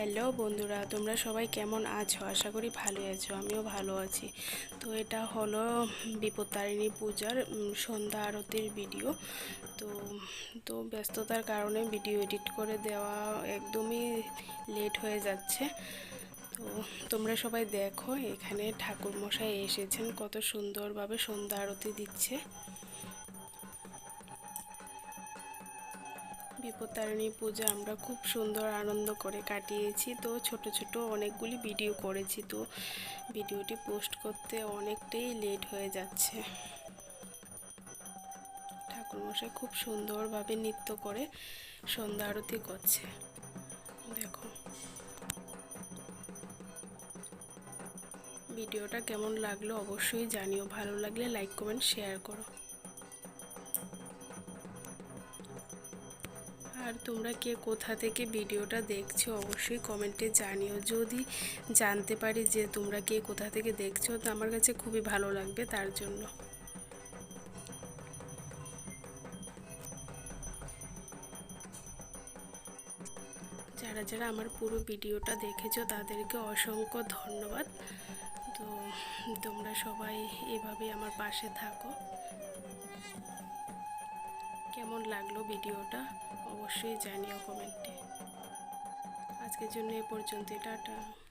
Hello বন্ধুরা, তোমরা সবাই কেমন আছো? আশা করি ভালো আছো, আমিও ভালো আছি। তো এটা হলো বিপত্তারিণী পূজার সন্ধ্যা আরতির ভিডিও তো তো ব্যস্ততার কারণে ভিডিও এডিট করে দেওয়া একদমই লেট হয়ে যাচ্ছে। তো তোমরা সবাই দেখো, এখানে ঠাকুর মশাই এসেছেন, কত সুন্দরভাবে সন্ধ্যা আরতি দিচ্ছে। বিপত্তারিণী পূজা আমরা খুব সুন্দর আনন্দ করে কাটিয়েছি। তো ছোট ছোট অনেকগুলি ভিডিও করেছি। তো ভিডিওটি পোস্ট করতে অনেকটাই লেট হয়ে যাচ্ছে। ঠাকুরমশাই খুব সুন্দরভাবে নৃত্য করে সন্ধ্যা আরতি করছে। দেখো। ভিডিওটা কেমন লাগল অবশ্যই জানিও। ভালো লাগলে লাইক, কমেন্ট, শেয়ার করো। আর তোমরা কে কোথা থেকে ভিডিওটা দেখছ, অবশ্যই কমেন্টে জানিও। যদি জানতে পারি যে তোমরা কে কোথা থেকে দেখছ, তো আমার কাছে খুবই ভালো লাগবে তার জন্য। যারা যারা আমার পুরো ভিডিওটা দেখেছ, তাদেরকে অসংখ্য ধন্যবাদ। তো তোমরা সবাই এভাবে আমার পাশে থাকো। কেমন লাগল ভিডিওটা অবশ্যই জানিও কমেন্টে। আজকের জন্য এ পর্যন্ত টাটা।